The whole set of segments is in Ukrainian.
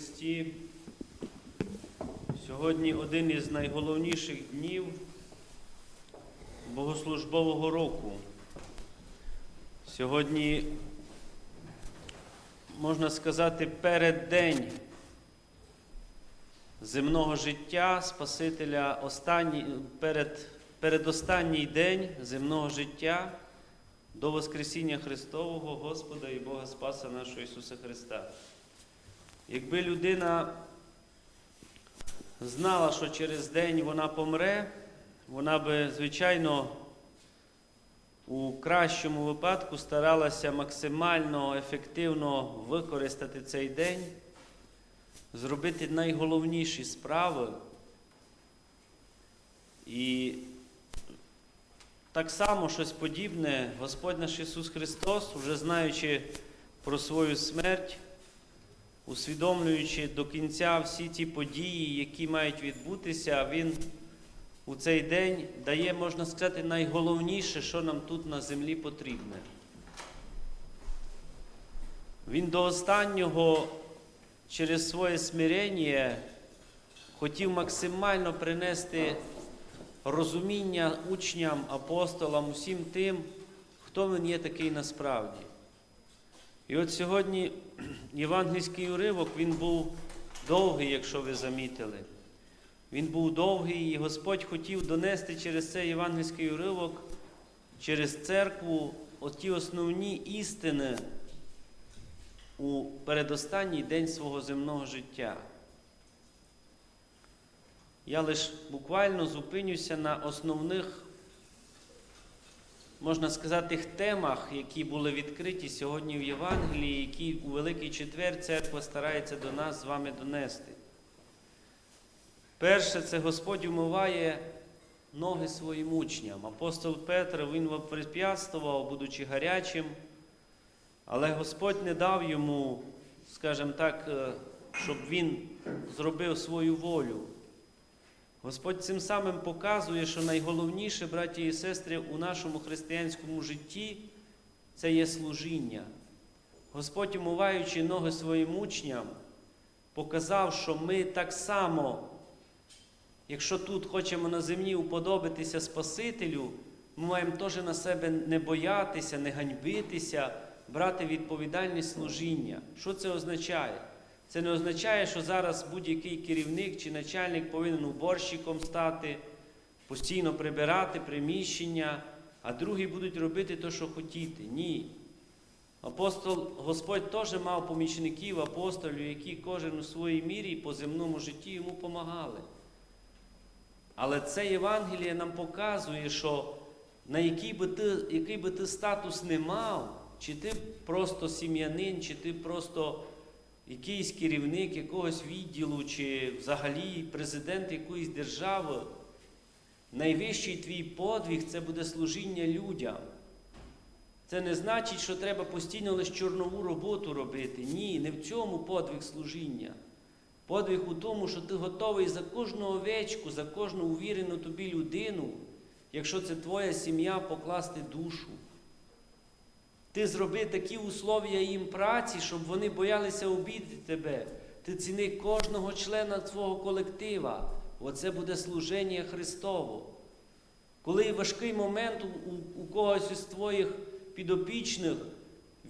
Христі. Сьогодні один із найголовніших днів богослужбового року. Сьогодні, можна сказати, переддень земного життя Спасителя, останній, перед, передостанній день земного життя до Воскресіння Христового Господа і Бога Спаса нашого Ісуса Христа. Якби людина знала, що через день вона помре, вона би, звичайно, у кращому випадку старалася максимально ефективно використати цей день, зробити найголовніші справи. І так само щось подібне Господь наш Ісус Христос, вже знаючи про свою смерть, усвідомлюючи до кінця всі ті події, які мають відбутися, Він у цей день дає, можна сказати, найголовніше, що нам тут на землі потрібне. Він до останнього через своє смирення хотів максимально принести розуміння учням, апостолам, усім тим, хто він є такий насправді. І от сьогодні євангельський уривок, він був довгий, якщо ви замітили. Він був довгий, і Господь хотів донести через цей євангельський уривок, через церкву, оті основні істини у передостанній день свого земного життя. Я лише буквально зупинюся на основних, можна сказати, темах, які були відкриті сьогодні в Євангелії, які у Великий Четвер церква старається до нас з вами донести. Перше, це Господь умиває ноги своїм учням. Апостол Петр він прип'ятствував, будучи гарячим, але Господь не дав йому, скажімо так, е, щоб він зробив свою волю. Господь цим самим показує, що найголовніше, браті і сестри, у нашому християнському житті це є служіння. Господь, умиваючи ноги своїм учням, показав, що ми так само, якщо тут хочемо на землі уподобитися Спасителю, ми маємо теж на себе не боятися, не ганьбитися, брати відповідальність служіння. Що це означає? Це не означає, що зараз будь-який керівник чи начальник повинен уборщиком стати, постійно прибирати приміщення, а другі будуть робити те, що хотіти. Ні. Апостол Господь теж мав помічників, апостолів, які кожен у своїй мірі по земному житті йому помагали. Але це Євангеліє нам показує, що на який би ти, який би ти статус не мав, чи ти просто сім'янин, чи ти просто якийсь керівник якогось відділу, чи взагалі президент якоїсь держави, найвищий твій подвиг це буде служіння людям. Це не значить, що треба постійно лише чорнову роботу робити. Ні, не в цьому подвиг служіння. Подвиг у тому, що ти готовий за кожну овечку, за кожну увірену тобі людину, якщо це твоя сім'я, покласти душу. Ти зроби такі условия їм праці, щоб вони боялися обідати тебе. Ти ціни кожного члена свого колектива. Оце буде служення Христово. Коли важкий момент у, у, когось із твоїх підопічних,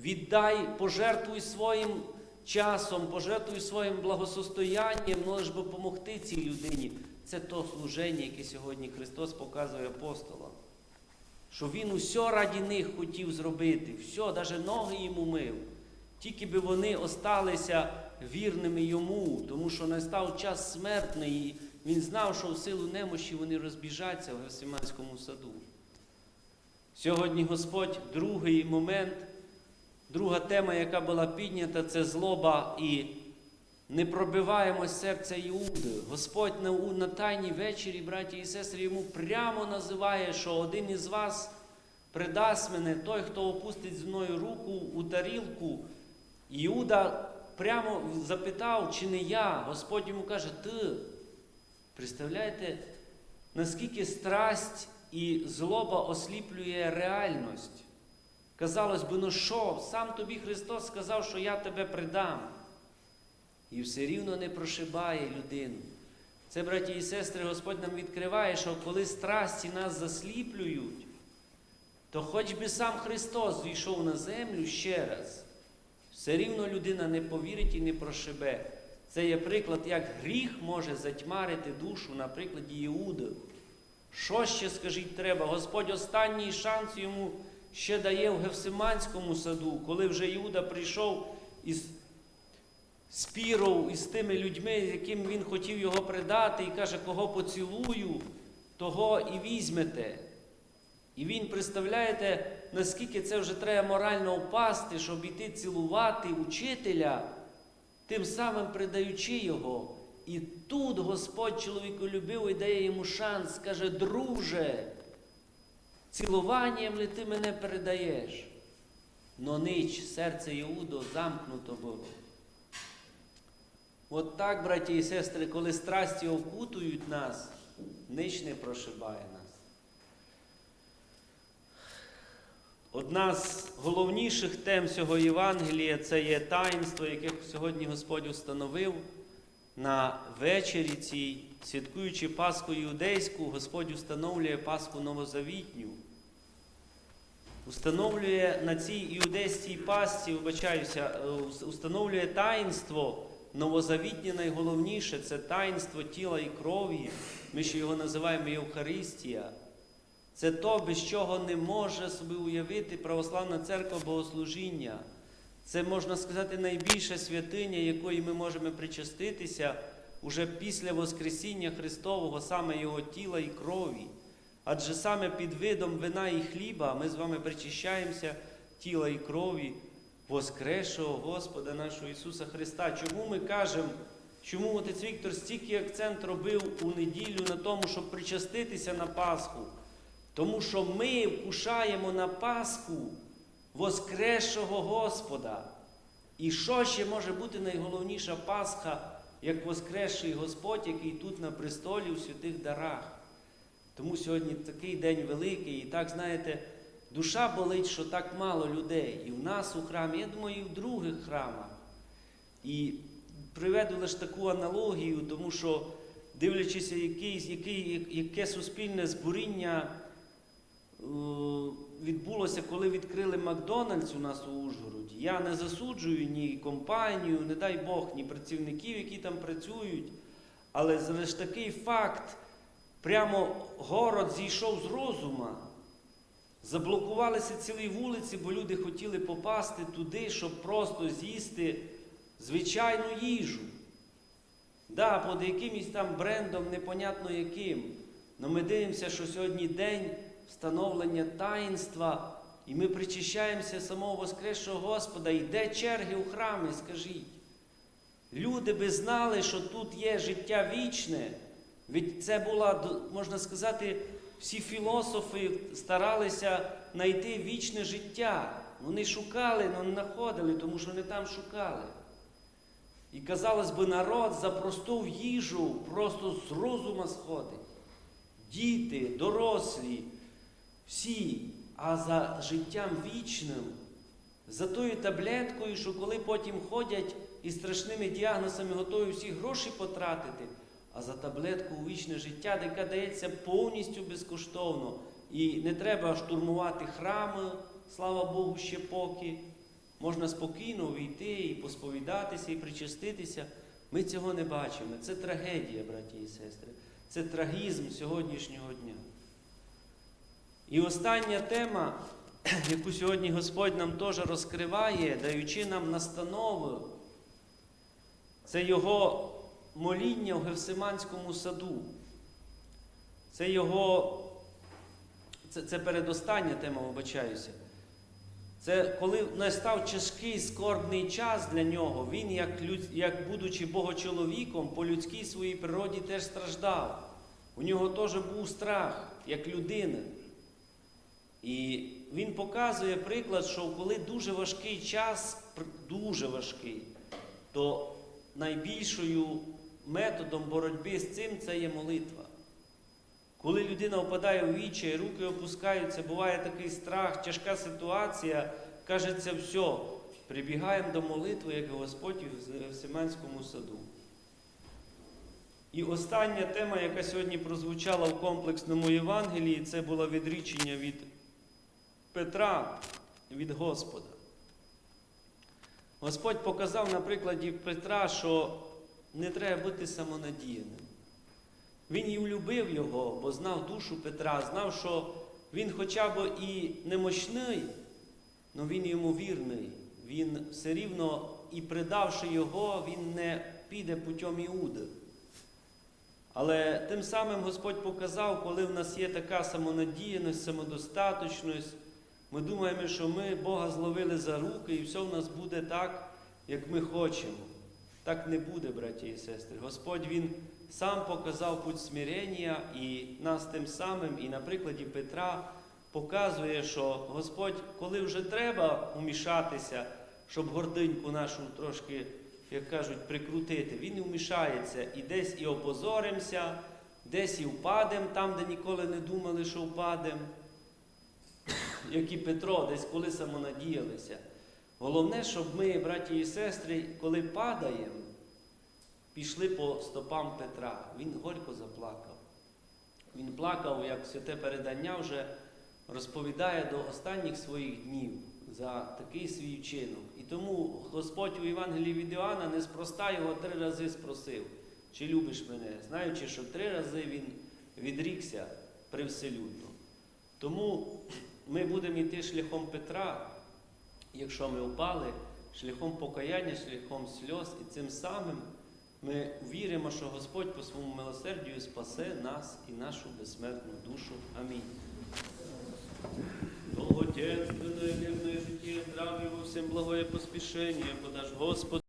віддай, пожертвуй своїм часом, пожертвуй своїм благосостоянням, лиш би допомогти цій людині. Це то служення, яке сьогодні Христос показує апостолам. Що Він усе раді них хотів зробити, все, навіть ноги йому мив. Тільки би вони осталися вірними йому, тому що настав час смертний, і він знав, що в силу немощі вони розбіжаться в Гесиманському саду. Сьогодні Господь, другий момент, друга тема, яка була піднята, це злоба і непробиваємость серця Іуди. Господь на, на Тайній вечері, браті і сестри, йому прямо називає, що один із вас придасть мене, той, хто опустить зі мною руку у тарілку. Іуда прямо запитав, чи не я. Господь йому каже, ти. Представляєте, наскільки страсть і злоба осліплює реальність. Казалось би, ну що, сам тобі Христос сказав, що я тебе придам. І все рівно не прошибає людину. Це, браті і сестри, Господь нам відкриває, що коли страсті нас засліплюють, то хоч би сам Христос зійшов на землю ще раз, все рівно людина не повірить і не прошибе. Це є приклад, як гріх може затьмарити душу на прикладі Іуди. Що ще, скажіть, треба? Господь останній шанс йому ще дає в Гевсиманському саду, коли вже Іуда прийшов із спіров із тими людьми, яким він хотів його предати, і каже, кого поцілую, того і візьмете. І він, представляєте, наскільки це вже треба морально впасти, щоб іти цілувати учителя, тим самим предаючи його. І тут Господь чоловіку любив і дає йому шанс, каже, друже, цілуванням ли ти мене передаєш? Но нич серце Іудо замкнуто було. От так, браті і сестри, коли страсті окутують нас, нич не прошибає нас. Одна з головніших тем цього Євангелія це є таїнство, яке сьогодні Господь установив на вечері цій, святкуючи Пасху Іудейську, Господь установлює Пасху Новозавітню. Установлює на цій іудейській пасті, вибачаюся, е, установлює таїнство новозавітнє найголовніше це таїнство тіла і крові. Ми ще його називаємо Євхаристія. Це то, без чого не може собі уявити православна церква богослужіння. Це, можна сказати, найбільша святиня, якої ми можемо причаститися уже після Воскресіння Христового, саме Його тіла і крові. Адже саме під видом вина і хліба ми з вами причащаємося тіла і крові Воскресшого Господа нашого Ісуса Христа. Чому ми кажемо, чому отець Віктор стільки акцент робив у неділю на тому, щоб причаститися на Пасху? Тому що ми вкушаємо на Пасху Воскресшого Господа. І що ще може бути найголовніша Пасха, як Воскресший Господь, який тут на престолі у святих дарах? Тому сьогодні такий день великий, і так, знаєте, душа болить, що так мало людей. І в нас у храмі, я думаю, і в других храмах. І приведу лише таку аналогію, тому що, дивлячись, який, який, яке суспільне збуріння е, відбулося, коли відкрили Макдональдс у нас у Ужгороді. Я не засуджую ні компанію, не дай Бог, ні працівників, які там працюють. Але ж такий факт, прямо город зійшов з розума. Заблокувалися цілі вулиці, бо люди хотіли попасти туди, щоб просто з'їсти звичайну їжу. Да, під якимось там брендом, непонятно яким. Но ми дивимося, що сьогодні день встановлення таїнства, і ми причащаємося самого Воскресшого Господа. Йде черги у храмі, скажіть. Люди би знали, що тут є життя вічне. Ведь це була, можна сказати, всі філософи старалися знайти вічне життя. Вони шукали, але не знаходили, тому що не там шукали. І, казалось би, народ за просту їжу просто з розума сходить. Діти, дорослі, всі, а за життям вічним, за тою таблеткою, що коли потім ходять із страшними діагнозами готові всі гроші потратити, а за таблетку у вічне життя, яка дається повністю безкоштовно. І не треба штурмувати храми, слава Богу, ще поки. Можна спокійно увійти і посповідатися, і причаститися. Ми цього не бачимо. Це трагедія, браті і сестри. Це трагізм сьогоднішнього дня. І остання тема, яку сьогодні Господь нам теж розкриває, даючи нам настанови, це Його моління в Гевсиманському саду. Це його, це, це передостання тема, вибачаюся. Це коли настав тяжкий скорбний час для нього, він, як, як будучи богочоловіком, по людській своїй природі теж страждав. У нього теж був страх, як людина. І він показує приклад, що коли дуже важкий час, дуже важкий, то найбільшою методом боротьби з цим це є молитва. Коли людина впадає у вічі, руки опускаються, буває такий страх, тяжка ситуація, кажеться, все, прибігаємо до молитви, як Господь в Семенському саду. І остання тема, яка сьогодні прозвучала в комплексному Євангелії, це було відрічення від Петра від Господа. Господь показав на прикладі Петра, що не треба бути самонадіяним. Він і влюбив його, бо знав душу Петра, знав, що він хоча б і немощний, але він йому вірний. Він все рівно і придавши його, він не піде путем Іуди. Але тим самим Господь показав, коли в нас є така самонадіяність, самодостаточність, ми думаємо, що ми Бога зловили за руки і все в нас буде так, як ми хочемо. Так не буде, браті і сестри. Господь Він сам показав путь смирення і нас тим самим, і на прикладі Петра показує, що Господь, коли вже треба умішатися, щоб гординьку нашу трошки, як кажуть, прикрутити, Він і вмішається і десь і опозоримося, десь і впадемо там, де ніколи не думали, що впадемо. Як і Петро, десь коли самонадіялися. Головне, щоб ми, браті і сестри, коли падаємо, пішли по стопам Петра. Він горько заплакав. Він плакав, як святе передання вже розповідає до останніх своїх днів за такий свій вчинок. І тому Господь у Євангелії від Іоанна неспроста його три рази спросив, чи любиш мене, знаючи, що три рази він відрікся привселюдно. Тому ми будемо йти шляхом Петра, якщо ми впали, шляхом покаяння, шляхом сльоз, і цим самим ми віримо, що Господь по своєму милосердію спасе нас і нашу безсмертну душу. Амінь. Долготенственное мирное житие, здравие во всем благое поспешение, Господь.